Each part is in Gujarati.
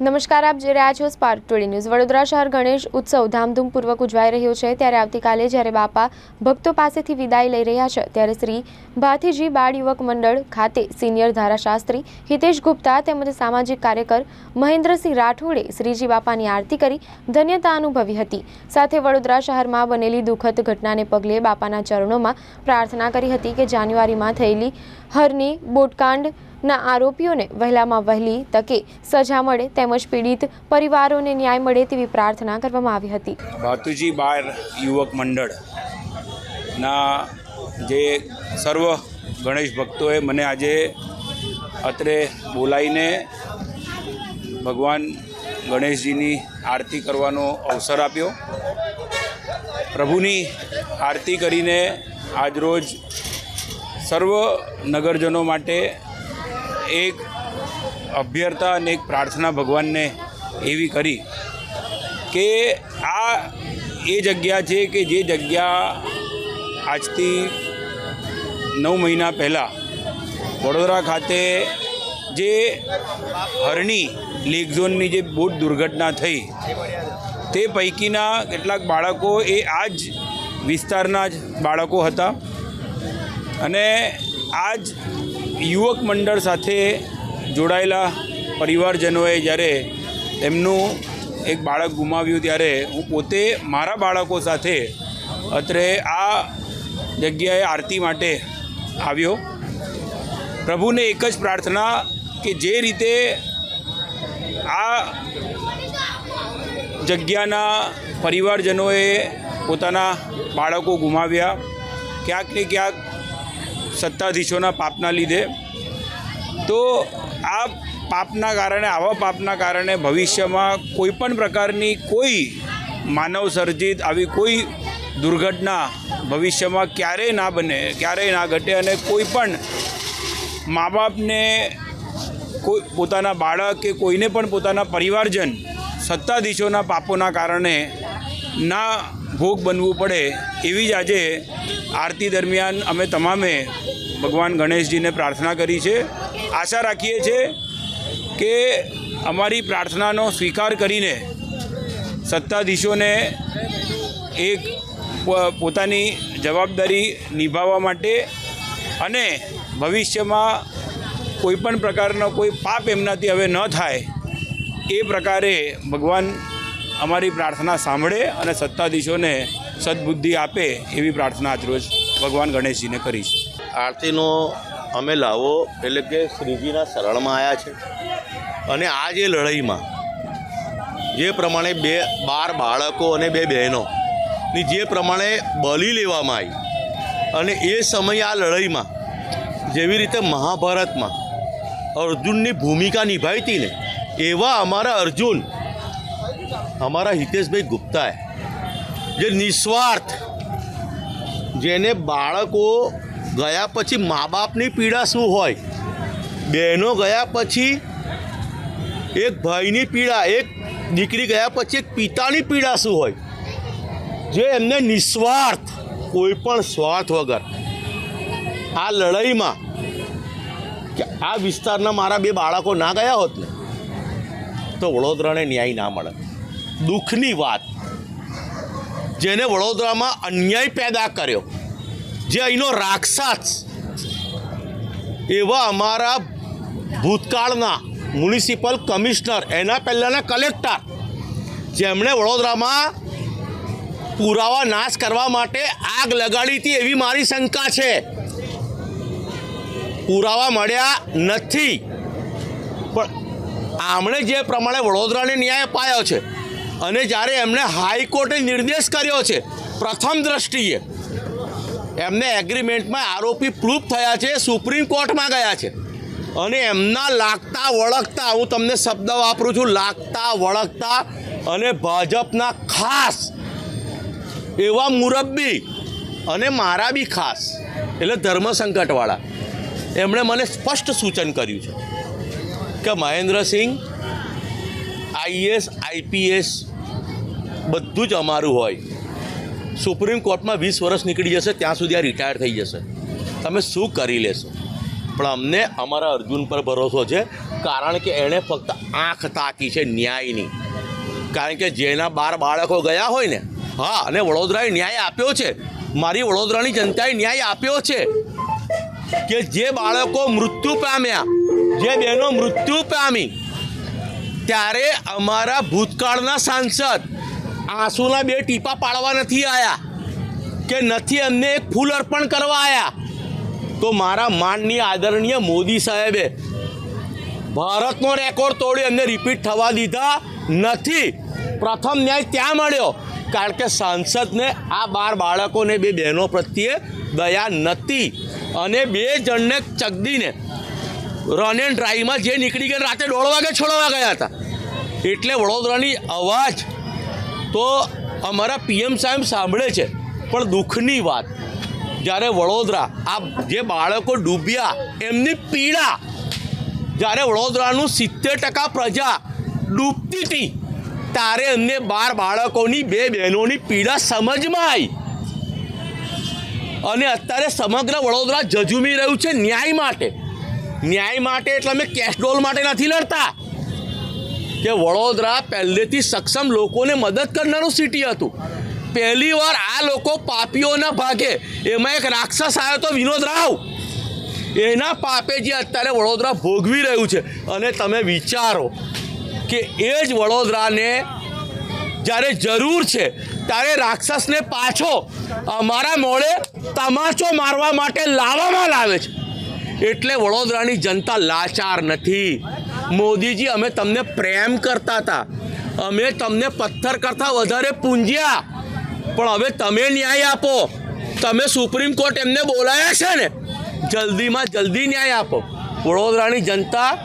નમસ્કાર, આપ જે રહ્યા છો સ્પાર્ક ટુડે ન્યૂઝ વડોદરા શહેર ગણેશ ઉત્સવ ધામધૂમપૂર્વક ઉજવાઈ રહ્યો છે. ત્યારે આવતીકાલે જ્યારે બાપા ભક્તો પાસેથી વિદાય લઈ રહ્યા છે, ત્યારે શ્રી ભાથીજી બાળ યુવક મંડળ ખાતે સિનિયર ધારાશાસ્ત્રી હિતેશ ગુપ્તા તેમજ સામાજિક કાર્યકર મહેન્દ્રસિંહ રાઠોડે શ્રીજી બાપાની આરતી કરી ધન્યતા અનુભવી હતી. સાથે વડોદરા શહેરમાં બનેલી દુઃખદ ઘટનાને પગલે બાપાના ચરણોમાં પ્રાર્થના કરી હતી કે જાન્યુઆરીમાં થયેલી હરની બોટકાંડ ના આરોપીઓને વહેલામાં વહેલી તકે સજા મળે તેમજ પીડિત પરિવારોને ન્યાય મળે તેવી પ્રાર્થના કરવામાં આવી હતી. ભાતુજી બાર યુવક મંડળના જે સર્વ ગણેશ ભક્તોએ મને આજે અત્રે બોલાવીને ભગવાન ગણેશજીની આરતી કરવાનો અવસર આપ્યો. પ્રભુની આરતી કરીને આજરોજ સર્વ નગરજનો માટે એક અભ્યર્થા અને એક પ્રાર્થના ભગવાનને એવી કરી કે આ એ જગ્યા છે કે જે જગ્યા આજથી નવ મહિના પહેલાં વડોદરા ખાતે જે હરણી લેક ઝોનની જે બોટ દુર્ઘટના થઈ, તે પૈકીના કેટલાક બાળકો એ આ જ વિસ્તારના જ બાળકો હતા. અને આ જ યુવક મંડળ સાથે જોડાયેલા પરિવારજનોએ જ્યારે એમનું એક બાળક ગુમાવ્યું ત્યારે હું પોતે મારા બાળકો સાથે અત્રે આ જગ્યાએ આરતી માટે આવ્યો. પ્રભુને એક જ પ્રાર્થના કે જે રીતે આ જગ્યાના પરિવારજનોએ પોતાના બાળકો ગુમાવ્યા. ક્યાંક ને ક્યાંક સત્તાધીશોના પાપના લીધે. તો આ પાપના કારણે, આવા પાપના કારણે ભવિષ્યમાં કોઈ પણ પ્રકારની કોઈ માનવ સર્જિત આવી કોઈ દુર્ઘટના ભવિષ્યમાં ક્યારેય ના બને, ક્યારેય ના ઘટે અને કોઈ પણ મા બાપને કોઈ પોતાના બાળક કે કોઈને પણ પોતાના પરિવારજન સત્તાધીશોના પાપોના કારણે ના ભોગ બનવું પડે એવી જ આજે આરતી દરમિયાન અમે તમામે ભગવાન ગણેશજીને પ્રાર્થના કરી છે. આશા રાખીએ છીએ કે અમારી પ્રાર્થનાનો સ્વીકાર કરીને સત્તાધીશોને એક પોતાની જવાબદારી નિભાવવા માટે અને ભવિષ્યમાં કોઈપણ પ્રકારનો કોઈ પાપ એમનાથી હવે ન થાય એ પ્રકારે ભગવાન અમારી પ્રાર્થના સાંભળે અને સત્તાધીશોને સદબુદ્ધિ આપે એવી પ્રાર્થના આજરોજ ભગવાન ગણેશજીને કરી છે. આરતીનો અમે લાવો એટલે કે શ્રીજીના શરણમાં આવ્યા છે. અને આ જે લડાઈમાં જે પ્રમાણે બે, બાર બાળકો અને બે બહેનો ની જે પ્રમાણે બલી લેવામાં આવી અને એ સમયે આ લડાઈમાં જેવી રીતે મહાભારતમાં અર્જુનની ભૂમિકા નિભાવી હતી ને એવા અમારા અર્જુન અમારા હિતેશભાઈ ગુપ્તાએ જે નિસ્વાર્થ, જેને બાળકો ગયા પછી મા બાપની પીડા શું હોય, બહેનો ગયા પછી એક ભાઈની પીડા, એક દીકરી ગયા પછી એક પિતાની પીડા શું હોય, જે એમને નિસ્વાર્થ કોઈ પણ સ્વાર્થ વગર. આ લડાઈમાં કે આ વિસ્તારના મારા બે બાળકો ના ગયા હોત ને, તો વડોદરાને ન્યાય ના મળે દુઃખની વાત. જેને વડોદરામાં અન્યાય પેદા કર્યો. જે અહીંનો રાક્ષસ. એવા અમારા ભૂતકાળના મ્યુનિસિપલ કમિશનર, એના પહેલાંના કલેક્ટર, જેમણે વડોદરામાં પુરાવા નાશ કરવા માટે આગ લગાડી હતી એવી મારી શંકા છે. પુરાવા મળ્યા નથી. પણ આમણે જે પ્રમાણે વડોદરાને ન્યાય અપાયો છે અને જ્યારે એમણે હાઈકોર્ટે નિર્દેશ કર્યો છે, પ્રથમ દ્રષ્ટિએ, એમને એગ્રીમેન્ટમાં આરોપી પ્રૂફ થયા છે સુપ્રીમ કોર્ટમાં ગયા છે. અને એમના લાગતા વળગતા, હું તમને શબ્દ વાપરું છું, લાગતા વળગતા અને ભાજપના ખાસ, એવા મુરબ્બી અને મારા બી ખાસ, એટલે ધર્મસંકટવાળા એમણે મને સ્પષ્ટ સૂચન કર્યું છે કે મહેન્દ્રસિંહ, આઈએસ, આઈપીએસ બધું જ અમારું હોય. સુપ્રીમ કોર્ટમાં વીસ વર્ષ નીકળી જશે, ત્યાં સુધી આ રિટાયર થઈ જશે. તમે શું કરી લેશો? પણ અમને અમારા અર્જુન પર ભરોસો છે, કારણ કે એણે ફક્ત આંખ તાકી છે ન્યાયની. કારણ કે જેના બાર બાળકો ગયા હોય ને, હા, અને વડોદરાએ ન્યાય આપ્યો છે. મારી વડોદરાની જનતાએ ન્યાય આપ્યો છે કે જે બાળકો મૃત્યુ પામ્યા, જે બહેનો મૃત્યુ પામી, ત્યારે અમારા ભૂતકાળના સાંસદ આંસુના બે ટીપા પાડવા નથી આવ્યા કે નથી એમને એક ફૂલ અર્પણ કરવા આવ્યા તો મારા માનની આદરણીય મોદી સાહેબે ભારતનો રેકોર્ડ તોડ્યો એમને રિપીટ થવા દીધા નથી. પ્રથમ ન્યાય ત્યાં મળ્યો કારણ કે સાંસદને આ બાર બાળકોને બે બહેનો પ્રત્યે દયા નથી અને બે જણને ચગદીને રન એન્ડ ડ્રાઈવમાં જે નીકળી ગયા રાતે દોઢ વાગે છોડવા ગયા હતા. એટલે વડોદરાની અવાજ તો અમારા પીએમ સાહેબ સાંભળે છે, પણ દુઃખની વાત. જ્યારે વડોદરા, આ જે બાળકો ડૂબ્યા, એમની પીડા. જ્યારે વડોદરાનું સિત્તેર ટકા પ્રજા ડૂબતી હતી, ત્યારે એમને બાર બાળકોની બે બહેનોની પીડા સમજમાં આવી. અને અત્યારે સમગ્ર વડોદરા જજુમી રહ્યું છે ન્યાય માટે. ન્યાય માટે એટલે અમે કેશડોલ માટે નથી લડતા. કે વડોદરા પહેલેથી સક્ષમ લોકોને મદદ કરનારું સિટી હતું. પહેલી વાર આ લોકો પાપીઓના ભાગે, એમાં એક રાક્ષસ આવ્યો તો વિનોદ રાવ. એના પાપે જે અત્યારે વડોદરા ભોગવી રહ્યું છે. અને તમે વિચારો કે એ જ વડોદરાને જ્યારે જરૂર છે, ત્યારે રાક્ષસને પાછો અમારા મોડે તમાચો મારવા માટે લાવવામાં લાવે છે. એટલે વડોદરાની જનતા લાચાર નથી. મોદીજી, અમે તમને પ્રેમ કરતા હતા. અમે તમને પથ્થર કરતાં વધારે પૂંજ્યા. પણ હવે તમે ન્યાય આપો. તમે સુપ્રીમ કોર્ટ એમને બોલાયા છે ને, જલ્દીમાં જલ્દી ન્યાય આપો. વડોદરાની જનતા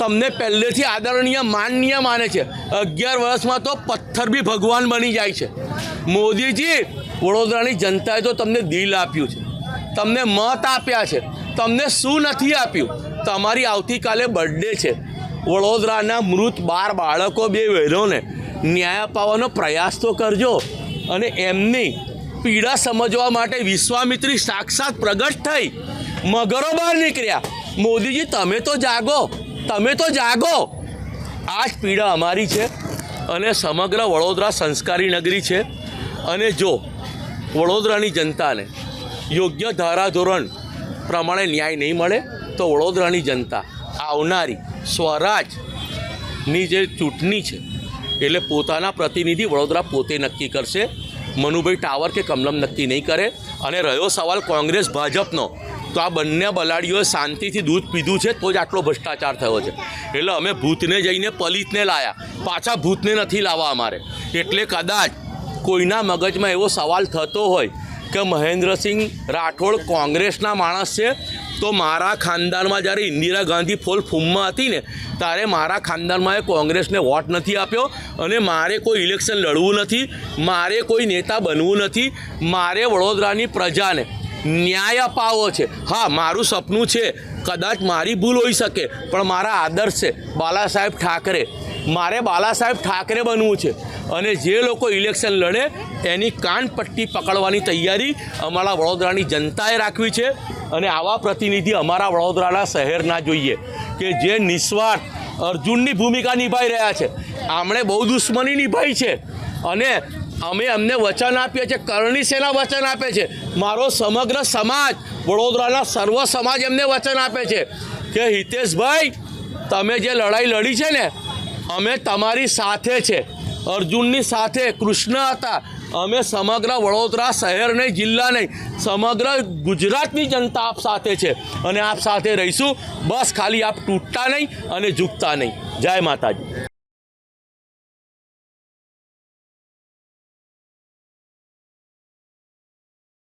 તમને પહેલેથી આદરણીય, માનનીય માને છે. અગિયાર વર્ષમાં તો પથ્થર બી ભગવાન બની જાય છે. મોદીજી, વડોદરાની જનતાએ તો તમને દિલ આપ્યું છે. તમને મત આપ્યા છે. તમને શું નથી આપ્યું? તમારી આવતીકાલે બર્થડે છે. વડોદરાના મૃત બાર બાળકો બે બહેનોને ન્યાય અપાવવાનો પ્રયાસ તો કરજો અને એમની પીડા સમજવા માટે વિશ્વામિત્રી સાક્ષાત પ્રગટ થઈ. મગરો બહાર નીકળ્યા. મોદીજી, તમે તો જાગો. તમે તો જાગો. આ જ પીડા અમારી છે અને સમગ્ર વડોદરા સંસ્કારી નગરી છે. અને જો વડોદરાની જનતાને યોગ્ય ધારાધોરણ પ્રમાણે ન્યાય નહીં મળે તો વડોદરાની જનતા, આવનારી સ્વરાજની જે ચૂંટણી છે, એટલે પોતાના પ્રતિનિધિ વડોદરા પોતે નક્કી કરશે. મનુભાઈ ટાવર કે કમલમ નક્કી નહીં કરે. અને રહ્યો સવાલ કોંગ્રેસ ભાજપનો, તો આ બંને બલાડીઓએ શાંતિથી દૂધ પીધું છે, તો જ આટલો ભ્રષ્ટાચાર થયો છે. એટલે અમે ભૂતને જઈને પલિતને લાયા. પાછા ભૂતને નથી લાવવા અમારે. એટલે કદાચ કોઈના મગજમાં એવો સવાલ થતો હોય કે મહેન્દ્રસિંહ રાઠોડ કોંગ્રેસના માણસ છે તો મારા ખાનદાનમાં જ્યારે ઇન્દિરા ગાંધી ફૂલ ફૂમમાં હતી ને, ત્યારે મારા ખાનદાનમાં એ કોંગ્રેસને વોટ નથી આપ્યો અને મારે કોઈ ઇલેક્શન લડવું નથી, મારે કોઈ નેતા બનવું નથી, મારે વડોદરાની પ્રજાને ન્યાય અપાવો છે. હા, મારું સપનું છે, કદાચ મારી ભૂલ હોઈ શકે, પણ મારા આદર્શ છે બાલા સાહેબ ઠાકરે. મારે બાલા સાહેબ ઠાકરે બનવું છે અને જે લોકો ઇલેક્શન લડે, એની કાન પટ્ટી પકડવાની તૈયારી અમારા વડોદરાની જનતાએ રાખવી છે. અને આવા પ્રતિનિધિ અમારા વડોદરાના શહેરના જોઈએ કે જે નિસ્વાર્થ અર્જુનની ભૂમિકા નિભાઈ રહ્યા છે. આમણે બહુ દુશ્મની નિભાઈ છે અને અમે અમને વચન આપીએ છીએ કરણી સેના વચન આપે છે. મારો સમગ્ર સમાજ, વડોદરાના સર્વ સમાજ એમને વચન આપે છે કે, હિતેશભાઈ, તમે જે લડાઈ લડી છે ને, અમે તમારી સાથે છે. અર્જુનની સાથે કૃષ્ણ હતા અમે સમગ્ર વડોદરા શહેર નહીં, જિલ્લા નહીં, સમગ્ર ગુજરાતની જનતા આપ સાથે છે અને આપ સાથે રહીશું. બસ ખાલી આપ તૂટતા નહીં અને ઝૂકતા નહીં. જય માતાજી.